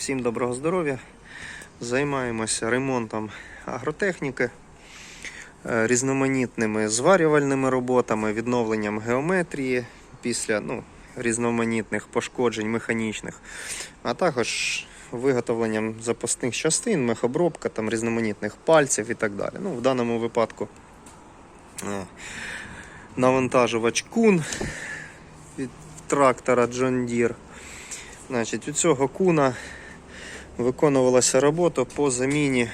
Всім доброго здоров'я. Займаємося ремонтом агротехніки, е, різноманітними зварювальними роботами, відновленням геометрії після ну, різноманітних пошкоджень механічних, а також виготовленням запасних частин, мехобробка, там, різноманітних пальців і так далі. Ну, в даному випадку е, навантажувач кун від трактора John Deere. Значить, у цього куна виконувалася робота по заміні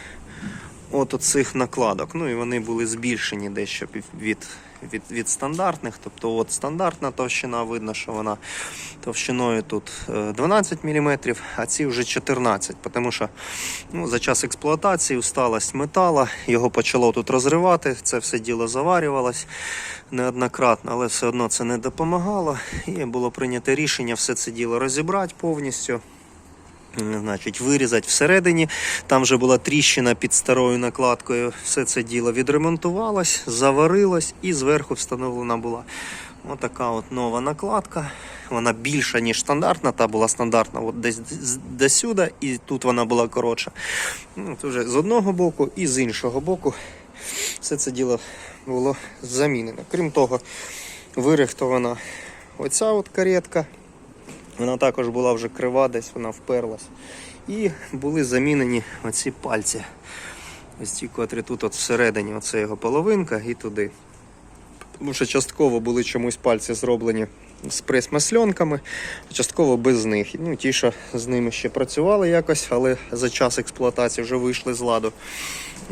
от оцих накладок. Ну і вони були збільшені дещо від, від, від стандартних. Тобто от стандартна товщина, видно, що вона товщиною тут е, 12 мм, а ці вже 14 тому що ну, за час експлуатації усталость метала, його почало тут розривати, це все діло заварювалось неоднократно, але все одно це не допомагало. І було прийнято рішення все це діло розібрати повністю. Значить, вирізати всередині. Там вже була тріщина під старою накладкою. Все це діло відремонтувалось, заварилось і зверху встановлена була отака от нова накладка. Вона більша, ніж стандартна. Та була стандартна от десь до сюди, і тут вона була коротша. Ну, вже з одного боку і з іншого боку. Все це діло було замінено. Крім того, вирихтована оця от каретка. Вона також була вже крива, десь вона вперлась. І були замінені оці пальці. Ось ті, котрі тут от всередині, оце його половинка і туди. Тому що частково були чомусь пальці зроблені з прес-масльонками, частково без них. Ну, ті, що з ними ще працювали якось, але за час експлуатації вже вийшли з ладу.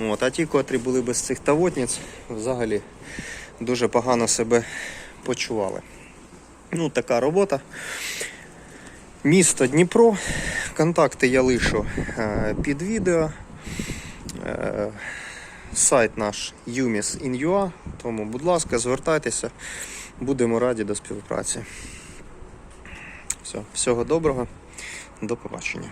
От, а ті, котрі були без цих тавотниць, взагалі дуже погано себе почували. Ну, така робота. Місто Дніпро. Контакти я лишу е, під відео. Е, сайт наш umis.in.ua, тому, будь ласка, звертайтеся, будемо раді до співпраці. Все, всього доброго, до побачення.